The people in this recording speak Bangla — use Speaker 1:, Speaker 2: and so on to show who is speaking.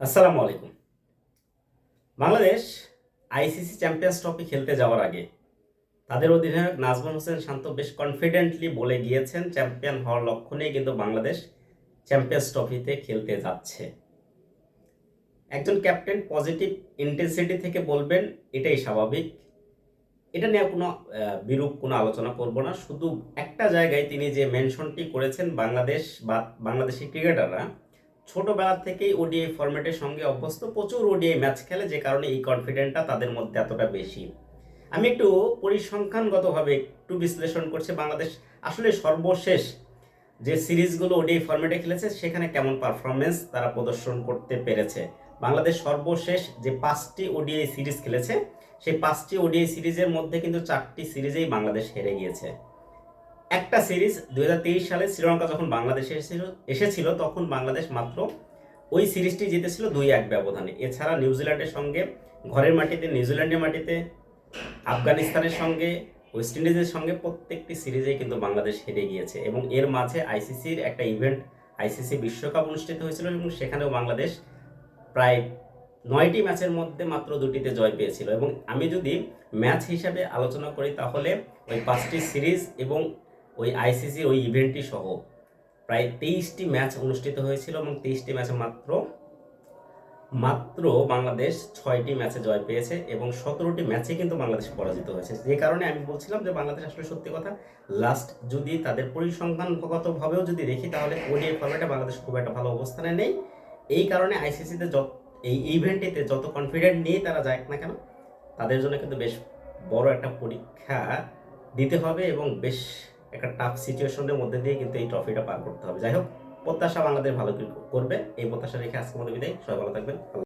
Speaker 1: আসসালামু আলাইকুম। বাংলাদেশ আইসিসি চ্যাম্পিয়ন্স ট্রফি খেলতে যাওয়ার আগে তাদের অধিনায়ক নাজমুল হোসেন শান্ত বেশ কনফিডেন্টলি বলে গিয়েছেন, চ্যাম্পিয়ন হওয়ার লক্ষ্য নিয়ে কিন্তু বাংলাদেশ চ্যাম্পিয়ন্স ট্রফিতে খেলতে যাচ্ছে। একজন ক্যাপ্টেন পজিটিভ ইন্টেন্সিটি থেকে বলবেন, এটাই স্বাভাবিক। এটা নিয়ে কোনো বিরূপ কোনো আলোচনা করব না। শুধু একটা জায়গায় তিনি যে মেনশনটি করেছেন, বাংলাদেশ বা বাংলাদেশি ক্রিকেটাররা ছোটবেলা থেকেই ওডিআই ফরম্যাটের সঙ্গে অভ্যস্ত। প্রচুর ওডিআই ম্যাচ খেলে, যে কারণে এই কনফিডেন্টটা তাদের মধ্যে এতটা বেশি। আমি একটু পরিসংখ্যানগতভাবে একটু বিশ্লেষণ করছি বাংলাদেশ। আসলে সর্বশেষ যে সিরিজগুলো ওডিআই ফরম্যাটে খেলেছে, সেখানে কেমন পারফরমেন্স তারা প্রদর্শন করতে পেরেছে? বাংলাদেশ সর্বশেষ যে পাঁচটি ওডিআই সিরিজ খেলেছে, সেই পাঁচটি ওডিআই সিরিজের মধ্যে কিন্তু চারটি সিরিজেই বাংলাদেশ হেরে গিয়েছে। একটা সিরিজ দু হাজার তেইশ সালে শ্রীলঙ্কা যখন বাংলাদেশে এসেছিল এসেছিল, তখন বাংলাদেশ মাত্র ওই সিরিজটি জিতেছিল দুই এক ব্যবধানে। এছাড়া নিউজিল্যান্ডের সঙ্গে, ঘরের মাটিতে নিউজিল্যান্ডের মাটিতে, আফগানিস্তানের সঙ্গে, ওয়েস্ট ইন্ডিজের সঙ্গে প্রত্যেকটি সিরিজেই কিন্তু বাংলাদেশ হেরে গিয়েছে। এবং এর মাঝে আইসিসির একটা ইভেন্ট আইসিসি বিশ্বকাপ অনুষ্ঠিত হয়েছিল এবং সেখানেও বাংলাদেশ প্রায় নয়টি ম্যাচের মধ্যে মাত্র দুটিতে জয় পেয়েছিল। এবং আমি যদি ম্যাচ হিসাবে আলোচনা করি তাহলে ওই পাঁচটি সিরিজ এবং ওই আইসিসি, ওই ইভেন্টটি সহ। প্রায় তেইশটি ম্যাচ অনুষ্ঠিত হয়েছিল এবং তেইশটি ম্যাচে মাত্র মাত্র বাংলাদেশ ছয়টি ম্যাচে জয় পেয়েছে এবং সতেরোটি ম্যাচে কিন্তু বাংলাদেশ পরাজিত হয়েছে। যে কারণে আমি বলছিলাম যে বাংলাদেশ আসলে সত্যি কথা লাস্ট যদি তাদের পরিসংখ্যানগতভাবেও যদি দেখি, তাহলে ওডিআই ফর্মেটে বাংলাদেশ খুব একটা ভালো অবস্থানে নেই। এই কারণে আইসিসিতে যত, এই ইভেন্টটিতে যত কনফিডেন্ট নিয়ে তারা যাক না কেন, তাদের জন্য কিন্তু বেশ বড় একটা পরীক্ষা দিতে হবে এবং বেশ একটা টাফ সিচুয়েশনের মধ্যে দিয়ে কিন্তু এই ট্রফিটা পার করতে হবে। যাই হোক, প্রত্যাশা বাংলাদেশ ভালো করবে। এই প্রত্যাশা রেখে আজকে মধ্যে বিদায়। সবাই ভালো থাকবেন।